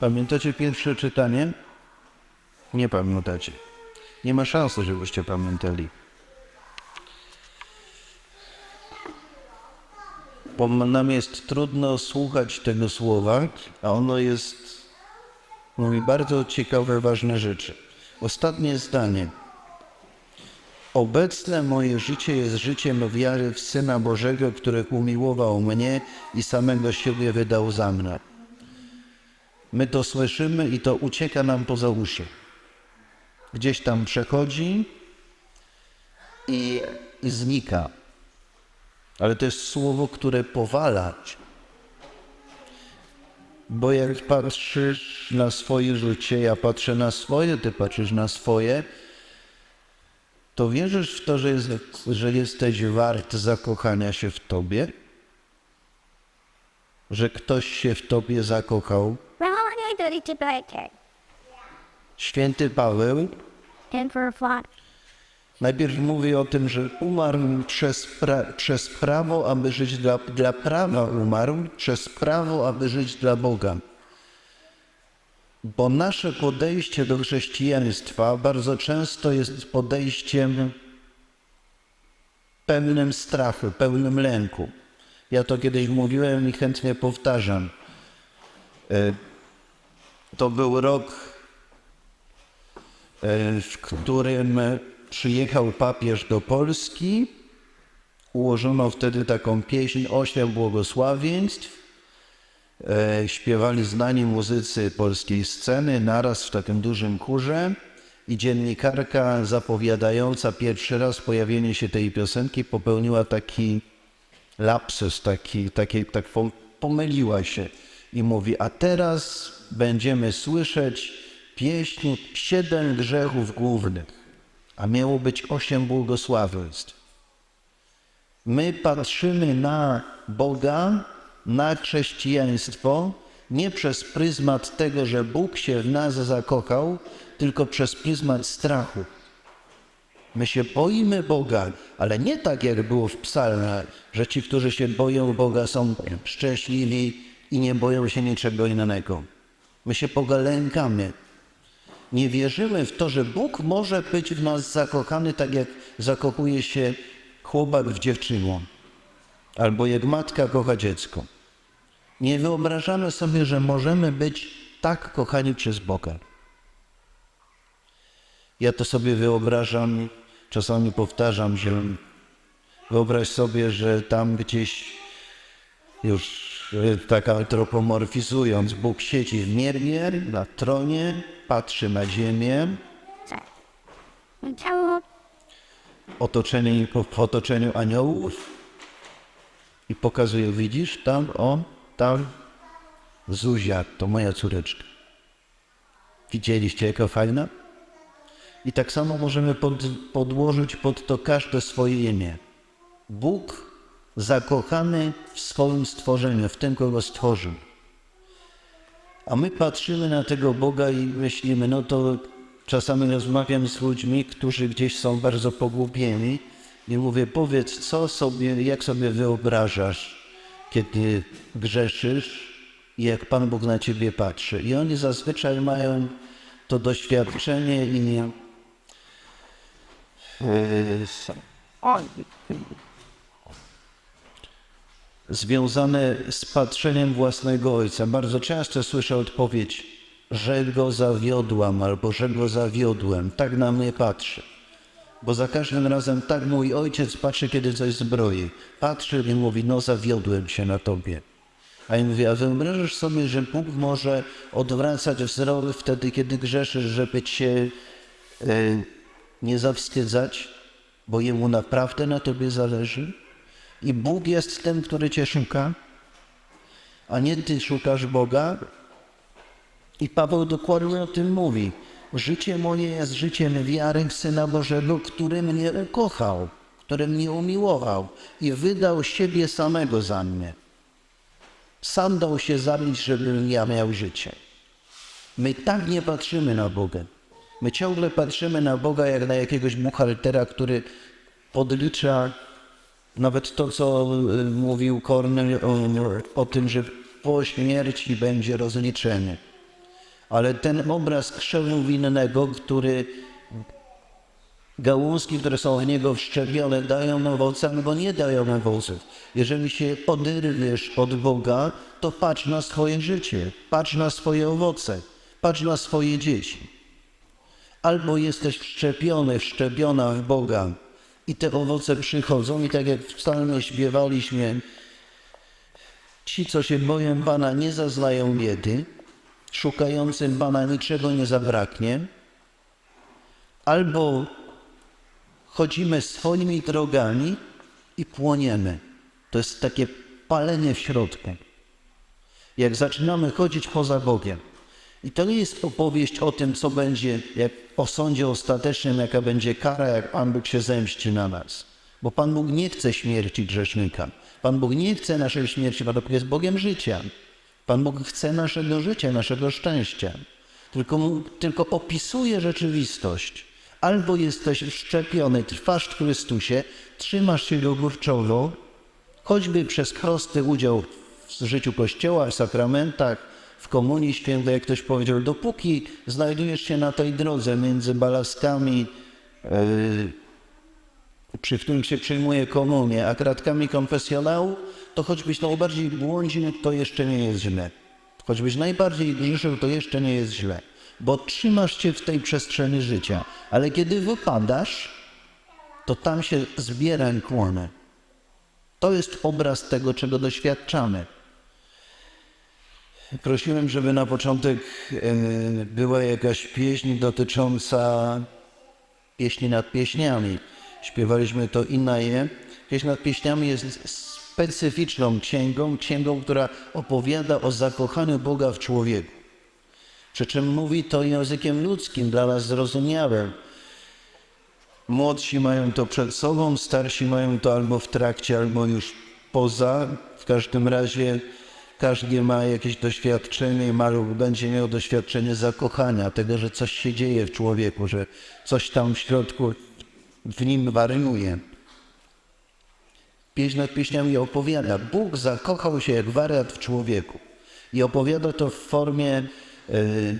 Pamiętacie pierwsze czytanie? Nie pamiętacie. Nie ma szansy, żebyście pamiętali. Bo nam jest trudno słuchać tego słowa, a ono jest, mówi bardzo ciekawe, ważne rzeczy. Ostatnie zdanie. Obecne moje życie jest życiem wiary w Syna Bożego, który umiłował mnie i samego siebie wydał za mnie. My to słyszymy i to ucieka nam poza uszy. Gdzieś tam przechodzi i, i znika. Ale to jest słowo, które powala. cię. Bo jak patrzysz na swoje życie, ja patrzę na swoje, ty patrzysz na swoje, to wierzysz w to, że, jest, że jesteś wart zakochania się w tobie? Że ktoś się w tobie zakochał? Święty Paweł a flock. najpierw mówi o tym, że umarł przez, pra, przez prawo, aby żyć dla, dla prawa umarł, przez prawo, aby żyć dla Boga. Bo nasze podejście do chrześcijaństwa bardzo często jest podejściem pełnym strachu, pełnym lęku. Ja to kiedyś mówiłem i chętnie powtarzam. To był rok e, w którym przyjechał papież do Polski. Ułożono wtedy taką pieśń Osiem Błogosławieństw. E, Śpiewali znani muzycy polskiej sceny naraz w takim dużym chórze i dziennikarka zapowiadająca pierwszy raz pojawienie się tej piosenki popełniła taki lapsus, taki, taki, tak pom- pomyliła się i mówi, a teraz będziemy słyszeć pieśń Siedem grzechów głównych, a miało być osiem błogosławieństw. My patrzymy na Boga, na chrześcijaństwo nie przez pryzmat tego, że Bóg się w nas zakochał, tylko przez pryzmat strachu. My się boimy Boga, ale nie tak jak było w psalmach, że ci, którzy się boją Boga są szczęśliwi i nie boją się niczego innego. My się Boga lękamy. Nie wierzymy w to, że Bóg może być w nas zakochany tak jak zakochuje się chłopak w dziewczynę, albo jak matka kocha dziecko. Nie wyobrażamy sobie, że możemy być tak kochani przez Boga. Ja to sobie wyobrażam, czasami powtarzam, że wyobraź sobie, że tam gdzieś już tak antropomorfizując, Bóg siedzi niebie, na tronie, patrzy na ziemię, otoczenie, w otoczeniu aniołów i pokazuje, widzisz, tam, o, tam Zuzia, to moja córeczka. Widzieliście, jaka fajna? I tak samo możemy pod, podłożyć pod to każde swoje imię. Bóg zakochany w swoim stworzeniu, w tym, kogo stworzył. A my patrzymy na tego Boga i myślimy, no to czasami rozmawiam z ludźmi, którzy gdzieś są bardzo pogubieni i mówię, powiedz, co sobie, jak sobie wyobrażasz, kiedy grzeszysz i jak Pan Bóg na ciebie patrzy. I oni zazwyczaj mają to doświadczenie i związane z patrzeniem własnego ojca. Bardzo często słyszę odpowiedź, że go zawiodłam albo że go zawiodłem. Tak na mnie patrzy. Bo za każdym razem tak mój ojciec patrzy, kiedy coś zbroi. Patrzy i mówi, no zawiodłem się na tobie. A ja mówię, a wyobrażasz sobie, że Bóg może odwracać wzrok wtedy, kiedy grzeszysz, żeby cię e, nie zawstydzać, bo Jemu naprawdę na tobie zależy? I Bóg jest tym, który cię szuka, a nie ty szukasz Boga. I Paweł dokładnie o tym mówi. Życie moje jest życiem wiary Syna Bożego, który mnie ukochał, który mnie umiłował i wydał siebie samego za mnie. Sam dał się zabić, żebym ja miał życie. My tak nie patrzymy na Boga. My ciągle patrzymy na Boga jak na jakiegoś buchaltera, który podlicza nawet to, co y, mówił Kornel o, o tym, że po śmierci będzie rozliczenie. Ale ten obraz krzewu winnego, który gałązki, które są w niego wszczepione, dają owoce albo nie dają owoców. Jeżeli się oderwiesz od Boga, to patrz na swoje życie, patrz na swoje owoce, patrz na swoje dzieci. Albo jesteś wszczepiony, wszczepiona w Boga i te owoce przychodzą i tak jak w psalmie śpiewaliśmy, ci, co się boją Pana, nie zaznają biedy, szukającym Pana niczego nie zabraknie, albo chodzimy swoimi drogami i płoniemy. To jest takie palenie w środku. Jak zaczynamy chodzić poza Bogiem. I to nie jest opowieść o tym, co będzie jak o sądzie ostatecznym, jaka będzie kara, jak Pan Bóg się zemści na nas. Bo Pan Bóg nie chce śmierci grzesznika. Pan Bóg nie chce naszej śmierci, Pan Bóg jest Bogiem życia. Pan Bóg chce naszego życia, naszego szczęścia. Tylko, tylko opisuje rzeczywistość. Albo jesteś wszczepiony, trwasz w Chrystusie, trzymasz się go kurczowo, choćby przez prosty udział w życiu Kościoła, w sakramentach, w komunii świętej, jak ktoś powiedział, dopóki znajdujesz się na tej drodze między balastami, yy, przy których się przyjmuje komunię, a kratkami konfesjonału, to choćbyś najbardziej błądził, to jeszcze nie jest źle. Choćbyś najbardziej grzeszył, to jeszcze nie jest źle. Bo trzymasz się w tej przestrzeni życia. Ale kiedy wypadasz, to tam się zbiera kłony. To jest obraz tego, czego doświadczamy. Prosiłem, żeby na początek e, była jakaś pieśń dotycząca pieśni nad pieśniami. Śpiewaliśmy to i na je. Pieśń nad pieśniami jest specyficzną księgą, księgą, która opowiada o zakochaniu Boga w człowieku. Przy czym mówi to językiem ludzkim, dla nas zrozumiałym. Młodsi mają to przed sobą, starsi mają to albo w trakcie, albo już poza. W każdym razie każdy ma jakieś doświadczenie, ma lub będzie miał doświadczenie zakochania, tego, że coś się dzieje w człowieku, że coś tam w środku w nim wariuje. Pieśń nad pieśniami opowiada. Bóg zakochał się jak wariat w człowieku. I opowiada to w formie y,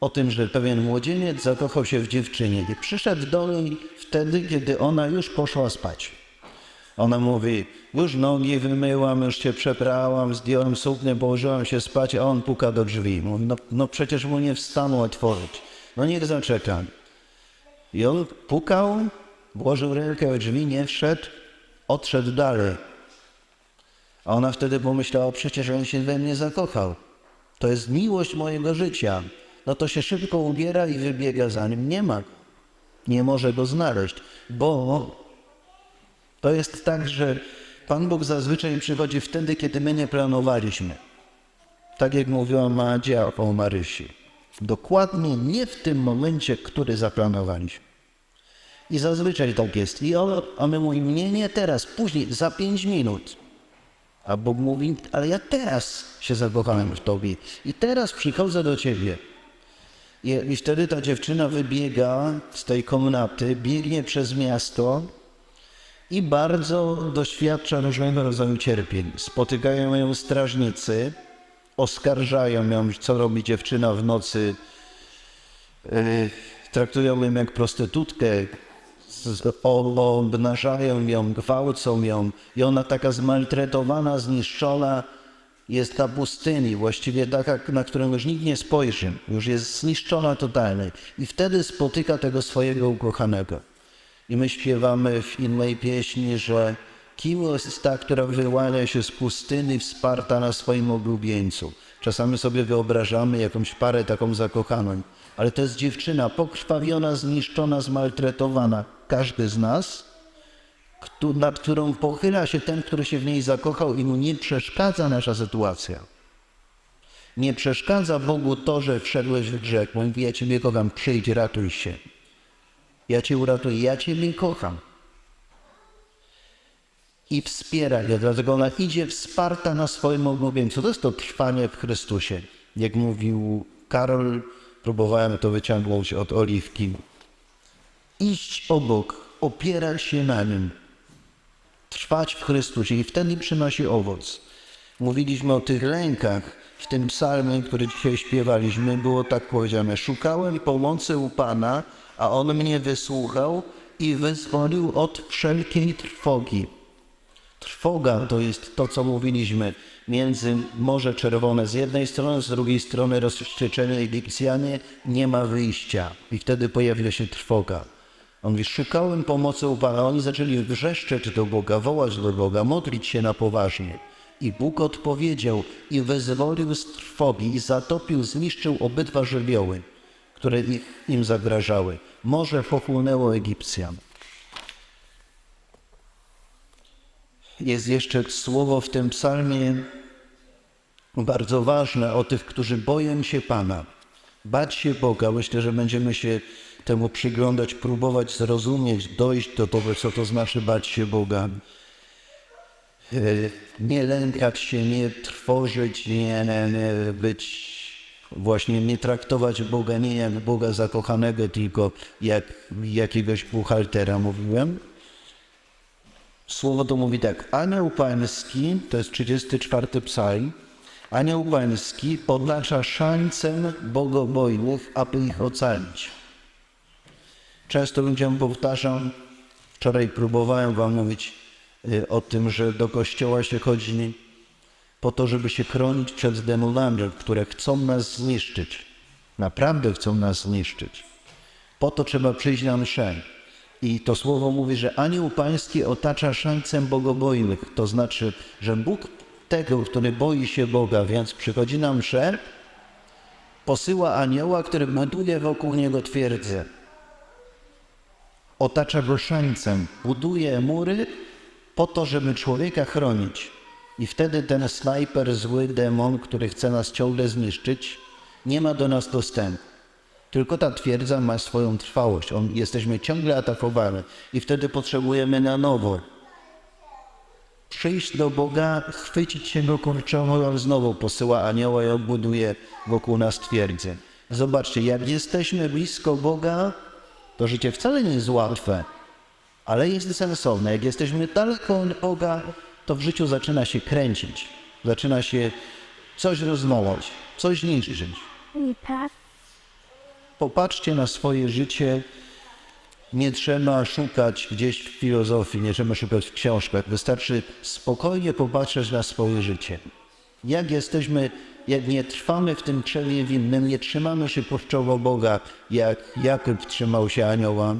o tym, że pewien młodzieniec zakochał się w dziewczynie i przyszedł do niej wtedy, kiedy ona już poszła spać. Ona mówi, już nogi wymyłam, już się przeprałam, zdjąłem suknię, położyłam się spać, a on puka do drzwi. Mówi, no, no przecież mu nie wstaną otworzyć. No niech zaczeka. I on pukał, włożył rękę w drzwi, nie wszedł, odszedł dalej. A ona wtedy pomyślała, przecież on się we mnie zakochał. To jest miłość mojego życia. No to się szybko ubiera i wybiega za nim. Nie ma. Nie może go znaleźć, bo to jest tak, że Pan Bóg zazwyczaj przychodzi wtedy, kiedy my nie planowaliśmy. Tak jak mówiła Madzia o Marysi. Dokładnie nie w tym momencie, który zaplanowaliśmy. I zazwyczaj tak jest. I on, a my mówimy, nie, nie teraz, później, za pięć minut. A Bóg mówi, ale ja teraz się zakochałem w tobie. I teraz przychodzę do ciebie. I, I wtedy ta dziewczyna wybiega z tej komnaty, biegnie przez miasto i bardzo doświadcza różnego rodzaju cierpień. Spotykają ją strażnicy, oskarżają ją, co robi dziewczyna w nocy, yy, traktują ją jak prostytutkę, obnażają ją, gwałcą ją i ona taka zmaltretowana, zniszczona jest na pustyni, właściwie taka, na którą już nikt nie spojrzy, już jest zniszczona totalnie. I wtedy spotyka tego swojego ukochanego. I my śpiewamy w innej pieśni, że kim jest ta, która wyłania się z pustyny wsparta na swoim oblubieńcu. Czasami sobie wyobrażamy jakąś parę taką zakochaną, ale to jest dziewczyna pokrwawiona, zniszczona, zmaltretowana. Każdy z nas, nad którą pochyla się ten, który się w niej zakochał i mu nie przeszkadza nasza sytuacja. Nie przeszkadza Bogu to, że wszedłeś w grzech. Mówi, ja Ciebie kocham, przyjdź, ratuj się. Ja Cię uratuję, ja Ciebie kocham. I wspiera je, dlatego ona idzie wsparta na swoim oblubieńcu. To jest to trwanie w Chrystusie. Jak mówił Karol, próbowałem to wyciągnąć od oliwki. Iść obok, opierać się na nim, trwać w Chrystusie i wtedy przynosi owoc. mówiliśmy o tych lękach, w tym psalmie, który dzisiaj śpiewaliśmy, było tak powiedziane: Szukałem pomocy u Pana, a On mnie wysłuchał i wyzwolił od wszelkiej trwogi. Trwoga to jest to, co mówiliśmy, między Morze Czerwone z jednej strony, z drugiej strony rozszczeczenie Egipcjanie, nie ma wyjścia. I wtedy pojawia się trwoga. On mówi, szukałem pomocy u Pana. Oni zaczęli wrzeszczeć do Boga, wołać do Boga, modlić się na poważnie. I Bóg odpowiedział i wyzwolił z trwogi i zatopił, zniszczył obydwa żywioły, które im zagrażały. Morze pochłonęło Egipcjan. Jest jeszcze słowo w tym psalmie bardzo ważne o tych, którzy boją się Pana. Bać się Boga. Myślę, że będziemy się temu przyglądać, próbować zrozumieć, dojść do tego, co to znaczy bać się Boga. E, Nie lękać się, nie trwożyć, nie, nie, nie być, właśnie nie traktować Boga nie jak Boga zakochanego, tylko jak jakiegoś buchaltera, mówiłem. Słowo to mówi tak, anioł pański, to jest 34 psalm, anioł pański podlacza szańcem bogobojnych, aby ich ocalić. Często ludziom powtarzam, wczoraj próbowałem wam mówić o tym, że do kościoła się chodzi po to, żeby się chronić przed demonami, które chcą nas zniszczyć. Naprawdę chcą nas zniszczyć. Po to trzeba przyjść na mszę. I to słowo mówi, że anioł pański otacza szańcem bogobojnych. To znaczy, że Bóg tego, który boi się Boga, więc przychodzi na mszę, posyła anioła, który buduje wokół niego twierdzę. Otacza go szańcem, buduje mury po to, żeby człowieka chronić. I wtedy ten snajper, zły demon, który chce nas ciągle zniszczyć, nie ma do nas dostępu. Tylko ta twierdza ma swoją trwałość. On, jesteśmy ciągle atakowani i wtedy potrzebujemy na nowo przyjść do Boga, chwycić się go kurczowo, on znowu posyła anioła i odbuduje wokół nas twierdzę. Zobaczcie, jak jesteśmy blisko Boga, to życie wcale nie jest łatwe, ale jest sensowne. Jak jesteśmy daleko od Boga, to w życiu zaczyna się kręcić, zaczyna się coś rozmolać, coś niszczyć. Popatrzcie na swoje życie. Nie trzeba szukać gdzieś w filozofii, nie trzeba szukać w książkach. Wystarczy spokojnie popatrzeć na swoje życie. Jak jesteśmy, jak nie trwamy w tym krzewie winnym, nie trzymamy się puszczowo Boga, jak Jakub trzymał się anioła,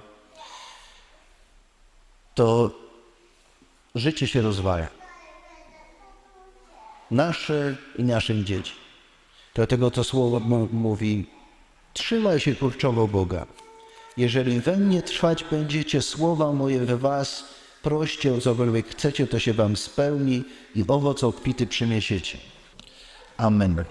to życie się rozwaja. Nasze i naszych dzieci. Dlatego to słowo mówi, trzymaj się kurczowo Boga. Jeżeli we mnie trwać będziecie, słowa moje we was, proście o cokolwiek chcecie, to się wam spełni i owoc obfity przyniesiecie. Amen.